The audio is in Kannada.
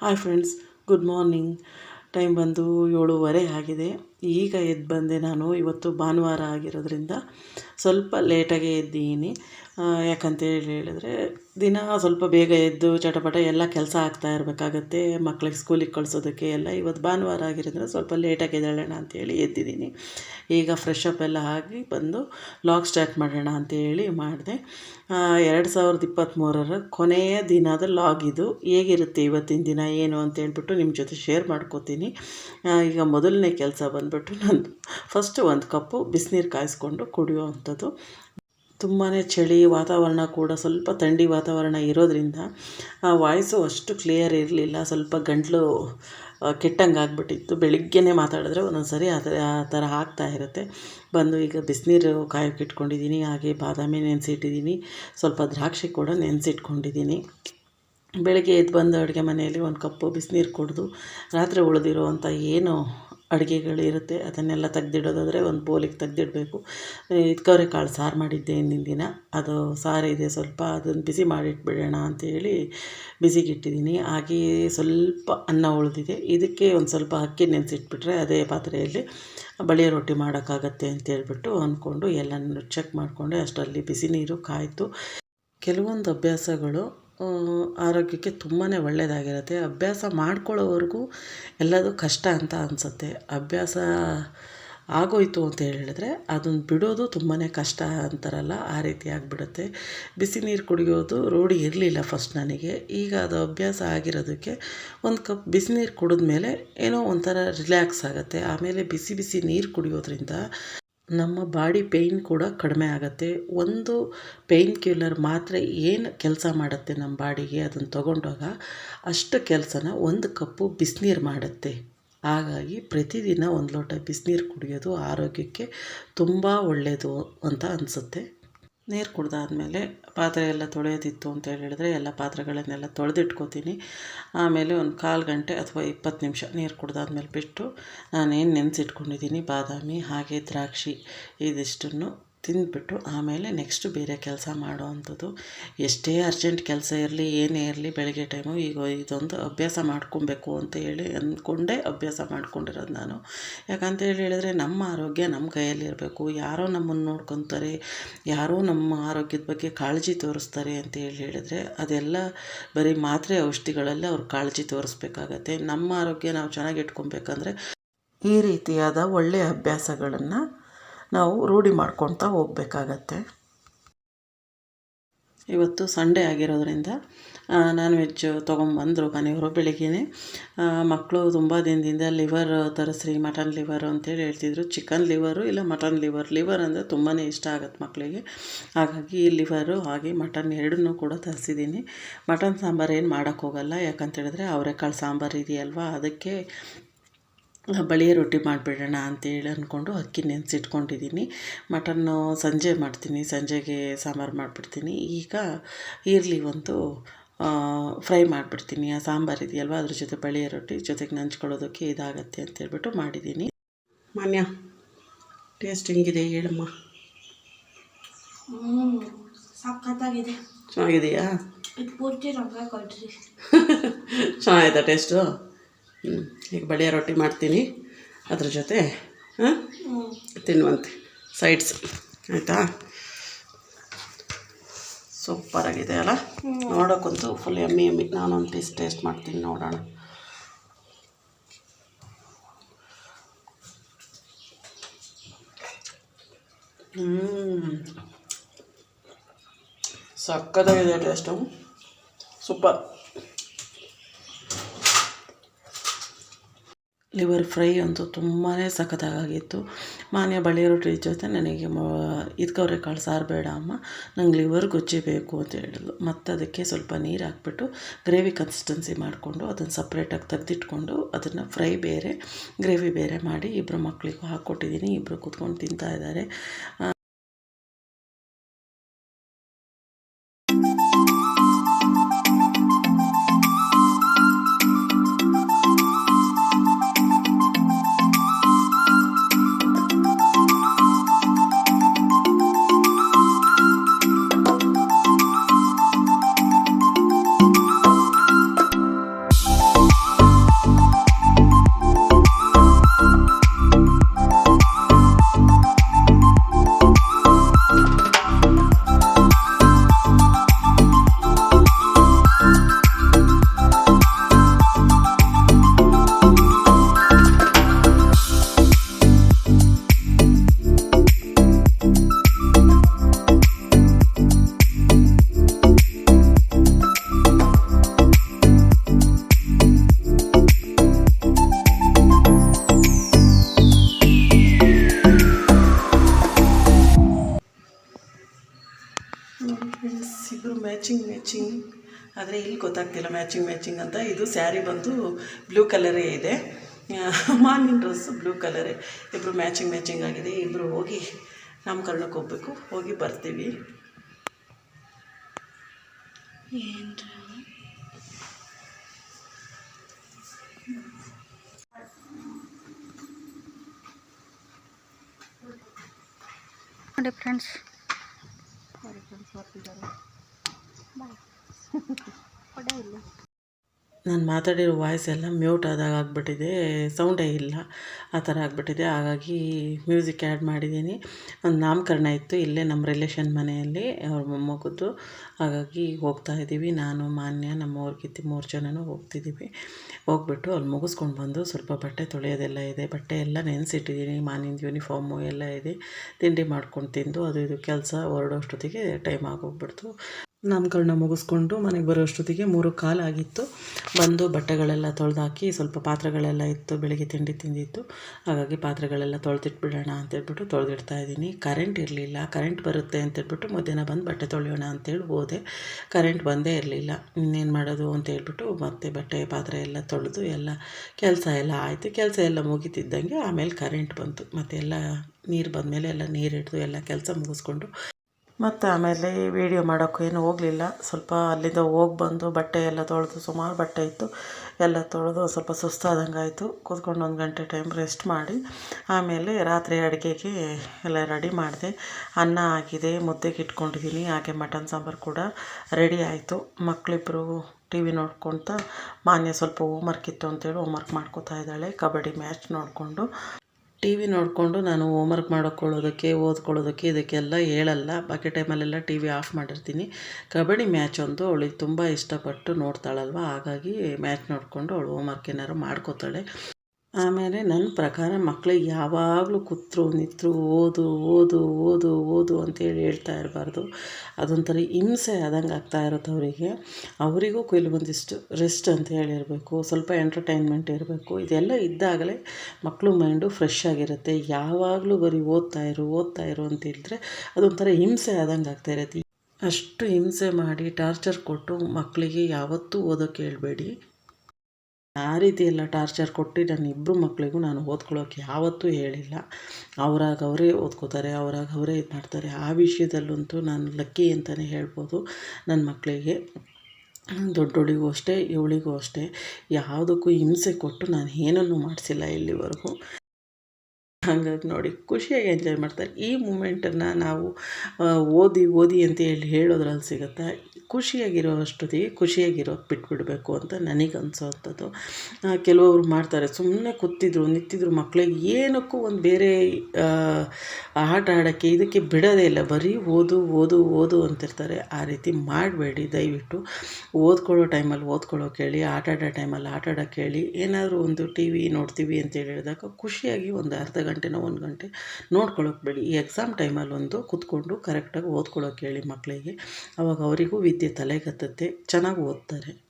Hi friends, good morning. Time ಬಂದು ಏಳುವರೆ ಆಗಿದೆ. ಈಗ ಎದ್ದು ಬಂದೆ ನಾನು ಇವತ್ತು ಭಾನುವಾರ ಆಗಿರೋದ್ರಿಂದ. ಸ್ವಲ್ಪ ಲೇಟಾಗೇ ಎದ್ದೀನಿ. ಯಾಕಂತೇಳಿ ಹೇಳಿದ್ರೆ ದಿನ ಸ್ವಲ್ಪ ಬೇಗ ಎದ್ದು ಚಟಪಟ ಎಲ್ಲ ಕೆಲಸ ಆಗ್ತಾ ಇರಬೇಕಾಗತ್ತೆ. ಮಕ್ಳಿಗೆ ಸ್ಕೂಲಿಗೆ ಕಳಿಸೋದಕ್ಕೆ ಎಲ್ಲ. ಇವತ್ತು ಭಾನುವಾರ ಆಗಿರೋದ್ರೆ ಸ್ವಲ್ಪ ಲೇಟಾಗಿ ಎದ್ದೇಳೋಣ ಅಂತೇಳಿ ಎದ್ದಿದ್ದೀನಿ. ಈಗ ಫ್ರೆಶ್ ಅಪ್ ಎಲ್ಲ ಆಗಿ ಬಂದು ಲಾಗ್ ಸ್ಟಾರ್ಟ್ ಮಾಡೋಣ ಅಂತೇಳಿ ಮಾಡಿದೆ. ಎರಡು ಸಾವಿರದ ಇಪ್ಪತ್ತ್ಮೂರರ ಕೊನೆಯ ದಿನದ ಲಾಗ್ ಇದು. ಹೇಗಿರುತ್ತೆ ಇವತ್ತಿನ ದಿನ ಏನು ಅಂತ ಹೇಳ್ಬಿಟ್ಟು ನಿಮ್ಮ ಜೊತೆ ಶೇರ್ ಮಾಡ್ಕೋತೀನಿ. ಈಗ ಮೊದಲನೇ ಕೆಲಸ ಬಂದುಬಿಟ್ಟು ನಾನು ಫಸ್ಟ್ ಒಂದು ಕಪ್ಪು ಬಿಸಿನೀರು ಕಾಯಿಸ್ಕೊಂಡು ಕುಡಿಯೋ ತುಂಬಾ ಚಳಿ ವಾತಾವರಣ ಕೂಡ ಸ್ವಲ್ಪ ಥಂಡಿ ವಾತಾವರಣ ಇರೋದರಿಂದ, ಆ ವಾಯ್ಸು ಅಷ್ಟು ಕ್ಲಿಯರ್ ಇರಲಿಲ್ಲ. ಸ್ವಲ್ಪ ಗಂಟಲು ಕೆಟ್ಟಂಗೆ ಆಗಿಬಿಟ್ಟಿತ್ತು ಬೆಳಿಗ್ಗೆನೇ ಮಾತಾಡಿದ್ರೆ ಒಂದೊಂದು ಸರಿ ಆ ಥರ ಆ ಥರ ಆಗ್ತಾ ಇರುತ್ತೆ. ಬಂದು ಈಗ ಬಿಸಿನೀರು ಕಾಯೋಕೆ ಇಟ್ಕೊಂಡಿದ್ದೀನಿ. ಹಾಗೆ ಬಾದಾಮಿ ನೆನೆಸಿಟ್ಟಿದ್ದೀನಿ. ಸ್ವಲ್ಪ ದ್ರಾಕ್ಷಿ ಕೂಡ ನೆನೆಸಿಟ್ಕೊಂಡಿದ್ದೀನಿ. ಬೆಳಗ್ಗೆ ಎದ್ದು ಬಂದು ಅಡುಗೆ ಮನೆಯಲ್ಲಿ ಒಂದು ಕಪ್ಪು ಬಿಸಿನೀರು ಕುಡಿದು, ರಾತ್ರಿ ಉಳಿದಿರುವಂಥ ಏನು ಅಡುಗೆಗಳಿರುತ್ತೆ, ಅದನ್ನೆಲ್ಲ ತೆಗ್ದಿಡೋದಾದರೆ ಒಂದು ಬೋಲಿಗೆ ತೆಗ್ದಿಡಬೇಕು. ಇದು ಕಾಳು ಸಾರು ಮಾಡಿದ್ದೆ ಹಿಂದಿನ ದಿನ. ಅದು ಸಾರಿದೆ, ಸ್ವಲ್ಪ ಅದನ್ನು ಬಿಸಿ ಮಾಡಿಟ್ಬಿಡೋಣ ಅಂತೇಳಿ ಬಿಸಿಗಿಟ್ಟಿದ್ದೀನಿ. ಹಾಗೆ ಸ್ವಲ್ಪ ಅನ್ನ ಉಳಿದಿದೆ. ಇದಕ್ಕೆ ಒಂದು ಸ್ವಲ್ಪ ಅಕ್ಕಿ ನೆನೆಸಿಟ್ಬಿಟ್ರೆ ಅದೇ ಪಾತ್ರೆಯಲ್ಲಿ ಬಳಿಯ ರೊಟ್ಟಿ ಮಾಡೋಕ್ಕಾಗತ್ತೆ ಅಂತೇಳ್ಬಿಟ್ಟು ಅಂದ್ಕೊಂಡು ಎಲ್ಲನೂ ಚೆಕ್ ಮಾಡಿಕೊಂಡೆ. ಅಷ್ಟರಲ್ಲಿ ಬಿಸಿ ನೀರು ಕಾಯಿತು. ಕೆಲವೊಂದು ಅಭ್ಯಾಸಗಳು ಆರೋಗ್ಯಕ್ಕೆ ತುಂಬಾ ಒಳ್ಳೆಯದಾಗಿರುತ್ತೆ ಅಭ್ಯಾಸ ಮಾಡ್ಕೊಳ್ಳೋವರೆಗೂ ಎಲ್ಲದೂ ಕಷ್ಟ ಅಂತ ಅನಿಸುತ್ತೆ. ಅಭ್ಯಾಸ ಆಗೋಯಿತು ಅಂತ ಹೇಳಿದ್ರೆ ಅದನ್ನು ಬಿಡೋದು ತುಂಬಾ ಕಷ್ಟ ಅಂತಾರಲ್ಲ, ಆ ರೀತಿ ಆಗಿಬಿಡುತ್ತೆ. ಬಿಸಿ ನೀರು ಕುಡಿಯೋದು ರೂಢಿ ಇರಲಿಲ್ಲ ಫಸ್ಟ್ ನನಗೆ. ಈಗ ಅದು ಅಭ್ಯಾಸ ಆಗಿರೋದಕ್ಕೆ ಒಂದು ಕಪ್ ಬಿಸಿ ನೀರು ಕುಡಿದ್ಮೇಲೆ ಏನೋ ಒಂಥರ ರಿಲ್ಯಾಕ್ಸ್ ಆಗುತ್ತೆ. ಆಮೇಲೆ ಬಿಸಿ ಬಿಸಿ ನೀರು ಕುಡಿಯೋದ್ರಿಂದ ನಮ್ಮ ಬಾಡಿ ಪೇಯ್ನ್ ಕೂಡ ಕಡಿಮೆ ಆಗುತ್ತೆ. ಒಂದು ಪೇಯ್ನ್ ಕಿಲ್ಲರ್ ಮಾತ್ರೆ ಏನು ಕೆಲಸ ಮಾಡುತ್ತೆ ನಮ್ಮ ಬಾಡಿಗೆ ಅದನ್ನು ತೊಗೊಂಡಾಗ ಅಷ್ಟು ಕೆಲಸನ ಒಂದು ಕಪ್ಪು ಬಿಸಿನೀರು ಮಾಡುತ್ತೆ. ಹಾಗಾಗಿ ಪ್ರತಿದಿನ ಒಂದು ಲೋಟ ಬಿಸಿನೀರು ಕುಡಿಯೋದು ಆರೋಗ್ಯಕ್ಕೆ ತುಂಬ ಒಳ್ಳೆಯದು ಅಂತ ಅನಿಸುತ್ತೆ. ನೀರು ಕುಡ್ದಾದ್ಮೇಲೆ ಪಾತ್ರೆ ಎಲ್ಲ ತೊಳೆಯೋದಿತ್ತು ಅಂತ ಹೇಳಿದರೆ ಎಲ್ಲ ಪಾತ್ರೆಗಳನ್ನೆಲ್ಲ ತೊಳೆದಿಟ್ಕೋತೀನಿ. ಆಮೇಲೆ ಒಂದು ಕಾಲು ಗಂಟೆ ಅಥವಾ ಇಪ್ಪತ್ತು ನಿಮಿಷ ನೀರು ಕುಡ್ದಾದ್ಮೇಲೆ ಬಿಟ್ಟು ನಾನೇನು ನೆನೆಸಿಟ್ಕೊಂಡಿದ್ದೀನಿ, ಬಾದಾಮಿ ಹಾಗೆ ದ್ರಾಕ್ಷಿ ಇದಿಷ್ಟನ್ನು ತಿಂದುಬಿಟ್ಟು ಆಮೇಲೆ ನೆಕ್ಸ್ಟ್ ಬೇರೆ ಕೆಲಸ ಮಾಡೋ ಅಂಥದ್ದು ಎಷ್ಟೇ ಅರ್ಜೆಂಟ್ ಕೆಲಸ ಇರಲಿ, ಏನೇ ಇರಲಿ, ಬೆಳಗ್ಗೆ ಟೈಮು ಈಗ ಇದೊಂದು ಅಭ್ಯಾಸ ಮಾಡ್ಕೊಬೇಕು ಅಂತ ಹೇಳಿ ಅಂದ್ಕೊಂಡೇ ಅಭ್ಯಾಸ ಮಾಡ್ಕೊಂಡಿರೋದು ನಾನು. ಯಾಕಂತ ಹೇಳಿ ಹೇಳಿದ್ರೆ ನಮ್ಮ ಆರೋಗ್ಯ ನಮ್ಮ ಕೈಯಲ್ಲಿರಬೇಕು ಯಾರೋ ನಮ್ಮನ್ನು ನೋಡ್ಕೊತಾರೆ, ಯಾರೋ ನಮ್ಮ ಆರೋಗ್ಯದ ಬಗ್ಗೆ ಕಾಳಜಿ ತೋರಿಸ್ತಾರೆ ಅಂತ ಹೇಳಿ ಹೇಳಿದ್ರೆ ಅದೆಲ್ಲ ಬರೀ ಮಾತ್ರೆ ಔಷಧಿಗಳಲ್ಲಿ ಅವ್ರು ಕಾಳಜಿ ತೋರಿಸ್ಬೇಕಾಗತ್ತೆ. ನಮ್ಮ ಆರೋಗ್ಯ ನಾವು ಚೆನ್ನಾಗಿ ಇಟ್ಕೊಬೇಕಂದ್ರೆ ಈ ರೀತಿಯಾದ ಒಳ್ಳೆಯ ಅಭ್ಯಾಸಗಳನ್ನು ನಾವು ರೂಢಿ ಮಾಡ್ಕೊಳ್ತಾ ಹೋಗ್ಬೇಕಾಗತ್ತೆ. ಇವತ್ತು ಸಂಡೇ ಆಗಿರೋದ್ರಿಂದ ನಾನ್ ವೆಜ್ ತೊಗೊಂಬಂದರು ಮನೆಯವರು ಬೆಳಿಗ್ಗೆ ಮಕ್ಕಳು ತುಂಬ ದಿನದಿಂದ ಲಿವರ್ ತರಿಸ್ರಿ, ಮಟನ್ ಲಿವರ್ ಅಂತೇಳಿ ಹೇಳ್ತಿದ್ರು. ಚಿಕನ್ ಲಿವರು ಇಲ್ಲ ಮಟನ್ ಲಿವರ್. ಲಿವರ್ ಅಂದರೆ ತುಂಬಾ ಇಷ್ಟ ಆಗುತ್ತೆ ಮಕ್ಕಳಿಗೆ ಹಾಗಾಗಿ ಲಿವರು ಹಾಗೆ ಮಟನ್ ಎರಡನ್ನೂ ಕೂಡ ತರಿಸಿದ್ದೀನಿ. ಮಟನ್ ಸಾಂಬಾರು ಏನು ಮಾಡೋಕ್ಕೋಗಲ್ಲ ಯಾಕಂತೇಳಿದ್ರೆ, ಅವರೆಕಾಳು ಸಾಂಬಾರು ಇದೆಯಲ್ವ? ಅದಕ್ಕೆ ಬಳಿಯ ರೊಟ್ಟಿ ಮಾಡಿಬಿಡೋಣ ಅಂತೇಳಿ ಅಂದ್ಕೊಂಡು ಅಕ್ಕಿ ನೆನೆಸಿಟ್ಕೊಂಡಿದ್ದೀನಿ. ಮಟನ್ನು ಸಂಜೆ ಮಾಡ್ತೀನಿ ಸಂಜೆಗೆ ಸಾಂಬಾರು ಮಾಡಿಬಿಡ್ತೀನಿ. ಈಗ ಈರುಳ್ಳಿ ಒಂದು ಫ್ರೈ ಮಾಡಿಬಿಡ್ತೀನಿ. ಆ ಸಾಂಬಾರು ಇದೆಯಲ್ವ? ಅದ್ರ ಜೊತೆ ಬಳಿಯ ರೊಟ್ಟಿ ಜೊತೆಗೆ ನಂಚ್ಕೊಳ್ಳೋದಕ್ಕೆ ಇದಾಗತ್ತೆ ಅಂತೇಳ್ಬಿಟ್ಟು ಮಾಡಿದ್ದೀನಿ. ಮಾನ್ಯ ಟೇಸ್ಟ್ ಹೆಂಗಿದೆ ಹೇಳಮ್ಮ? ಸಖತ್ತಾಗಿದೆ. ಚೆನ್ನಾಗಿದೆಯಾ? ಇದು ಪೂರ್ತಿ ರೊಕ್ಕ ಕೊಡ್ರಿ. ಚೆನ್ನಾಗಿದೆ ಟೇಸ್ಟು? ಈಗ ಬಳಿಯ ರೊಟ್ಟಿ ಮಾಡ್ತೀನಿ. ಅದ್ರ ಜೊತೆ, ಹಾಂ, ತಿನ್ನುವಂತೆ. ಸೈಡ್ಸ್ ಆಯಿತಾ? ಸೂಪರಾಗಿದೆ ಅಲ್ಲ? ನೋಡೋಕ್ಕಂತೂ ಫುಲ್ ಎಮ್ಮಿ ಎಮ್ಮಿ ನಾನೊಂದು ಪೀಸ್ ಟೇಸ್ಟ್ ಮಾಡ್ತೀನಿ ನೋಡೋಣ. ಸಕ್ಕತ್ತಾಗಿದೆ ಟೇಸ್ಟು ಸೂಪರ್. ಲಿವರ್ ಫ್ರೈ ಅಂತೂ ತುಂಬಾ ಸಖತ್ತಾಗಿತ್ತು ಮಾನ್ಯ ಬಳಿ ರೊಟ್ಟಿ ಜೊತೆ ನನಗೆ ಮೊ, ಇದ್ಕವ್ರೆ ಕಾಳು ಸಾರು ಬೇಡ ಅಮ್ಮ, ನಂಗೆ ಲಿವರ್ ಗೊಜ್ಜಿ ಬೇಕು ಅಂತ ಹೇಳಿದ್ಲು. ಮತ್ತು ಅದಕ್ಕೆ ಸ್ವಲ್ಪ ನೀರು ಹಾಕ್ಬಿಟ್ಟು ಗ್ರೇವಿ ಕನ್ಸಿಸ್ಟೆನ್ಸಿ ಮಾಡಿಕೊಂಡು ಅದನ್ನು ಸಪ್ರೇಟಾಗಿ ತೆಗೆದಿಟ್ಕೊಂಡು ಅದನ್ನು ಫ್ರೈ ಬೇರೆ, ಗ್ರೇವಿ ಬೇರೆ ಮಾಡಿ ಇಬ್ಬರು ಮಕ್ಕಳಿಗೂ ಹಾಕ್ಕೊಟ್ಟಿದ್ದೀನಿ ಇಬ್ಬರು ಕೂತ್ಕೊಂಡು ತಿಂತಾ ಇದ್ದಾರೆ. ಆದರೆ ಇಲ್ಲಿ ಗೊತ್ತಾಗ್ತಿಲ್ಲ ಮ್ಯಾಚಿಂಗ್ ಮ್ಯಾಚಿಂಗ್ ಅಂತ. ಇದು ಸ್ಯಾರಿ ಬಂದು ಬ್ಲೂ ಕಲರೇ ಇದೆ. ಮಾರ್ನಿಂಗ್ ಡ್ರೆಸ್ ಬ್ಲೂ ಕಲರೇ. ಇಬ್ಬರು ಮ್ಯಾಚಿಂಗ್ ಮ್ಯಾಚಿಂಗ್ ಆಗಿದೆ. ಇಬ್ಬರು ಹೋಗಿ ನಾಮಕರಣಕ್ಕೆ ಹೋಗ್ಬೇಕು. ಹೋಗಿ ಬರ್ತೀವಿ. ಫ್ರೆಂಡ್ಸ್ ನೋಡಿ ಫ್ರೆಂಡ್ಸ್ ನಾನು ಮಾತಾಡಿರೋ ವಾಯ್ಸ್ ಎಲ್ಲ ಮ್ಯೂಟ್ ಆದಾಗ ಆಗಿಬಿಟ್ಟಿದೆ ಸೌಂಡೇ ಇಲ್ಲ, ಆ ಥರ ಆಗಿಬಿಟ್ಟಿದೆ. ಹಾಗಾಗಿ ಮ್ಯೂಸಿಕ್ ಆ್ಯಡ್ ಮಾಡಿದ್ದೀನಿ. ಒಂದು ನಾಮಕರಣ ಇತ್ತು, ಇಲ್ಲೇ ನಮ್ಮ ರಿಲೇಷನ್ ಮನೆಯಲ್ಲಿ, ಅವ್ರ ಮೊಮ್ಮಗದ್ದು. ಹಾಗಾಗಿ ಹೋಗ್ತಾ ಇದ್ದೀವಿ. ನಾನು, ಮಾನ್ಯ ನಮ್ಮ ಅವ್ರಗಿತ್ತಿ ಮೂರು ಜನನೂ ಹೋಗ್ತಿದ್ದೀವಿ. ಹೋಗ್ಬಿಟ್ಟು ಅಲ್ಲಿ ಮುಗಿಸ್ಕೊಂಡು ಬಂದು ಸ್ವಲ್ಪ ಬಟ್ಟೆ ತೊಳೆಯೋದೆಲ್ಲ ಇದೆ. ಬಟ್ಟೆ ಎಲ್ಲ ನೆನೆಸಿಟ್ಟಿದ್ದೀನಿ. ಮಾನಿಂದ ಯೂನಿಫಾರ್ಮು ಎಲ್ಲ ಇದೆ. ತಿಂಡಿ ಮಾಡ್ಕೊಂಡು ತಿಂದು, ಅದು ಇದು ಕೆಲಸ, ಹೊರಡೋಷ್ಟೊತ್ತಿಗೆ ಟೈಮ್ ಆಗೋಗ್ಬಿಡ್ತು. ನಾಮಕರಣ ಮುಗಿಸ್ಕೊಂಡು ಮನೆಗೆ ಬರೋ ಅಷ್ಟೊತ್ತಿಗೆ ಮೂರು ಕಾಲು ಆಗಿತ್ತು. ಬಂದು ಬಟ್ಟೆಗಳೆಲ್ಲ ತೊಳೆದಾಕಿ ಸ್ವಲ್ಪ ಪಾತ್ರೆಗಳೆಲ್ಲ ಇತ್ತು, ಬೆಳಿಗ್ಗೆ ತಿಂಡಿ ತಿಂದಿತ್ತು. ಹಾಗಾಗಿ ಪಾತ್ರೆಗಳೆಲ್ಲ ತೊಳೆದಿಟ್ಬಿಡೋಣ ಅಂತೇಳ್ಬಿಟ್ಟು ತೊಳೆದಿಡ್ತಾ ಇದ್ದೀನಿ. ಕರೆಂಟ್ ಇರಲಿಲ್ಲ. ಕರೆಂಟ್ ಬರುತ್ತೆ ಅಂತೇಳ್ಬಿಟ್ಟು ಮಧ್ಯಾಹ್ನ ಬಂದು ಬಟ್ಟೆ ತೊಳೆಯೋಣ ಅಂತೇಳಿ ಹೋದೆ. ಕರೆಂಟ್ ಬಂದೇ ಇರಲಿಲ್ಲ. ಇನ್ನೇನು ಮಾಡೋದು ಅಂತೇಳ್ಬಿಟ್ಟು ಮತ್ತೆ ಬಟ್ಟೆ, ಪಾತ್ರೆ ಎಲ್ಲ ತೊಳೆದು ಎಲ್ಲ ಕೆಲಸ ಎಲ್ಲ ಆಯಿತು. ಕೆಲಸ ಎಲ್ಲ ಮುಗಿತಿದ್ದಂಗೆ ಆಮೇಲೆ ಕರೆಂಟ್ ಬಂತು. ಮತ್ತೆ ಎಲ್ಲ ನೀರು ಬಂದಮೇಲೆ ಎಲ್ಲ ನೀರು ಹಿಡಿದು ಎಲ್ಲ ಕೆಲಸ ಮುಗಿಸ್ಕೊಂಡು ಮತ್ತು ಆಮೇಲೆ ವೀಡಿಯೋ ಮಾಡೋಕ್ಕೂ ಏನು ಹೋಗಲಿಲ್ಲ. ಸ್ವಲ್ಪ ಅಲ್ಲಿಂದ ಹೋಗಿ ಬಂದು ಬಟ್ಟೆ ಎಲ್ಲ ತೊಳೆದು ಸುಮಾರು ಬಟ್ಟೆ ಇತ್ತು. ಎಲ್ಲ ತೊಳೆದು ಸ್ವಲ್ಪ ಸುಸ್ತಾದಂಗೆ ಆಯಿತು. ಕೂತ್ಕೊಂಡು ಒಂದು ಗಂಟೆ ಟೈಮ್ ರೆಸ್ಟ್ ಮಾಡಿ ಆಮೇಲೆ ರಾತ್ರಿ ಅಡುಗೆಗೆ ಎಲ್ಲ ರೆಡಿ ಮಾಡಿದೆ. ಅನ್ನ ಆಗಿದೆ, ಮುದ್ದೆಗೆ ಇಟ್ಕೊಂಡಿದ್ದೀನಿ ಹಾಗೆ ಮಟನ್ ಸಾಂಬಾರು ಕೂಡ ರೆಡಿ ಆಯಿತು. ಮಕ್ಕಳಿಬ್ರು ಟಿ ವಿ ನೋಡ್ಕೊತ ಮಾನ್ಯ ಸ್ವಲ್ಪ ಹೋಮ್ವರ್ಕ್ ಇತ್ತು ಅಂತೇಳಿ ಹೋಮ್ವರ್ಕ್ ಮಾಡ್ಕೋತಾ ಇದ್ದಾಳೆ. ಕಬಡ್ಡಿ ಮ್ಯಾಚ್ ನೋಡಿಕೊಂಡು ಟಿ ವಿ ನೋಡಿಕೊಂಡು ನಾನು ಹೋಮ್ವರ್ಕ್ ಮಾಡ್ಕೊಳ್ಳೋದಕ್ಕೆ, ಓದ್ಕೊಳ್ಳೋದಕ್ಕೆ ಇದಕ್ಕೆಲ್ಲ ಹೇಳಲ್ಲ. ಬಾಕಿ ಟೈಮಲ್ಲೆಲ್ಲ ಟಿ ವಿ ಆಫ್ ಮಾಡಿರ್ತೀನಿ. ಕಬಡ್ಡಿ ಮ್ಯಾಚ್ ಒಂದು ಅವಳಿಗೆ ತುಂಬ ಇಷ್ಟಪಟ್ಟು ನೋಡ್ತಾಳಲ್ವ? ಹಾಗಾಗಿ ಮ್ಯಾಚ್ ನೋಡಿಕೊಂಡು ಅವಳು ಹೋಮ್ವರ್ಕ್ ಏನಾದ್ರು ಮಾಡ್ಕೋತಾಳೆ. ಆಮೇಲೆ ನನ್ನ ಪ್ರಕಾರ ಮಕ್ಳಿಗೆ ಯಾವಾಗಲೂ ಕೂತ್ರು, ನಿಂತರು ಓದು ಓದು ಓದು ಓದು ಅಂತೇಳಿ ಹೇಳ್ತಾ ಇರಬಾರ್ದು. ಅದೊಂಥರ ಹಿಂಸೆ ಆದಂಗೆ ಆಗ್ತಾ ಇರುತ್ತೆ ಅವರಿಗೆ. ಅವರಿಗೂ ಕೆಲವೊಂದಿಷ್ಟು ರೆಸ್ಟ್ ಅಂತ ಹೇಳಿರಬೇಕು, ಸ್ವಲ್ಪ ಎಂಟರ್ಟೈನ್ಮೆಂಟ್ ಇರಬೇಕು. ಇದೆಲ್ಲ ಇದ್ದಾಗಲೇ ಮಕ್ಕಳು ಮೈಂಡು ಫ್ರೆಶ್ ಆಗಿರುತ್ತೆ. ಯಾವಾಗಲೂ ಬರೀ ಓದ್ತಾ ಇರು ಓದ್ತಾ ಇರು ಅಂತ ಹೇಳಿದ್ರೆ ಅದೊಂಥರ ಹಿಂಸೆ ಆದಂಗೆ ಆಗ್ತಾ ಇರುತ್ತೆ. ಅಷ್ಟು ಹಿಂಸೆ ಮಾಡಿ ಟಾರ್ಚರ್ ಕೊಟ್ಟು ಮಕ್ಕಳಿಗೆ ಯಾವತ್ತೂ ಓದೋಕ್ಕೆ ಹೇಳ್ಬೇಡಿ. ಆ ರೀತಿ ಎಲ್ಲ ಟಾರ್ಚರ್ ಕೊಟ್ಟು ನನ್ನ ಇಬ್ಬರು ಮಕ್ಕಳಿಗೂ ನಾನು ಓದ್ಕೊಳ್ಳೋಕೆ ಯಾವತ್ತೂ ಹೇಳಿಲ್ಲ. ಅವರಾಗ ಅವರೇ ಓದ್ಕೋತಾರೆ, ಅವರಾಗ ಅವರೇ ಇದು ಮಾಡ್ತಾರೆ. ಆ ವಿಷಯದಲ್ಲಂತೂ ನಾನು ಲಕ್ಕಿ ಅಂತಲೇ ಹೇಳ್ಬೋದು ನನ್ನ ಮಕ್ಕಳಿಗೆ ದೊಡ್ಡವಳಿಗೂ ಅಷ್ಟೇ, ಇವಳಿಗೂ ಅಷ್ಟೇ. ಯಾವುದಕ್ಕೂ ಹಿಂಸೆ ಕೊಟ್ಟು ನಾನು ಏನನ್ನೂ ಮಾಡಿಸಿಲ್ಲ ಇಲ್ಲಿವರೆಗೂ. ಹಾಗಾಗಿ ನೋಡಿ, ಖುಷಿಯಾಗಿ ಎಂಜಾಯ್ ಮಾಡ್ತಾರೆ. ಈ ಮೂಮೆಂಟನ್ನು ನಾವು ಓದಿ ಓದಿ ಅಂತ ಹೇಳಿ ಹೇಳೋದ್ರಲ್ಲಿ ಸಿಗುತ್ತೆ? ಖುಷಿಯಾಗಿರೋ ಅಷ್ಟೊತ್ತಿಗೆ ಖುಷಿಯಾಗಿರೋದು ಬಿಟ್ಬಿಡಬೇಕು ಅಂತ ನನಗೆ ಅನಿಸೋವಂಥದ್ದು ಕೆಲವೊಬ್ರು ಮಾಡ್ತಾರೆ. ಸುಮ್ಮನೆ ಕೂತಿದ್ರು, ನಿಂತಿದ್ರು ಮಕ್ಕಳಿಗೆ ಏನಕ್ಕೂ ಒಂದು ಬೇರೆ ಆಟ ಆಡೋಕ್ಕೆ ಇದಕ್ಕೆ ಬಿಡೋದೇ ಇಲ್ಲ. ಬರೀ ಓದು ಓದು ಓದು ಅಂತಿರ್ತಾರೆ. ಆ ರೀತಿ ಮಾಡಬೇಡಿ, ದಯವಿಟ್ಟು. ಓದ್ಕೊಳ್ಳೋ ಟೈಮಲ್ಲಿ ಓದ್ಕೊಳ್ಳೋ ಕೇಳಿ ಆಟ ಆಡೋ ಟೈಮಲ್ಲಿ ಆಟ ಆಡೋಕ್ಕೆ ಹೇಳಿ ಏನಾದರೂ ಒಂದು ಟಿ ವಿ ನೋಡ್ತೀವಿ ಅಂತ ಹೇಳಿದಾಗ ಖುಷಿಯಾಗಿ ಒಂದು ಅರ್ಧ ಗಂಟೆನ ಒಂದು ಗಂಟೆ ನೋಡ್ಕೊಳ್ಳೋಕೆ ಬೇಡಿ. ಈ ಎಕ್ಸಾಮ್ ಟೈಮಲ್ಲಿ ಒಂದು ಕೂತ್ಕೊಂಡು ಕರೆಕ್ಟಾಗಿ ಓದ್ಕೊಳ್ಳೋಕೆ ಹೇಳಿ ಮಕ್ಕಳಿಗೆ ಅವಾಗ ಅವರಿಗೂ ವಿದ್ಯೆ ಹತ್ತುತ್ತೆ ಚೆನ್ನಾಗಿ ಓದ್ತಾರೆ.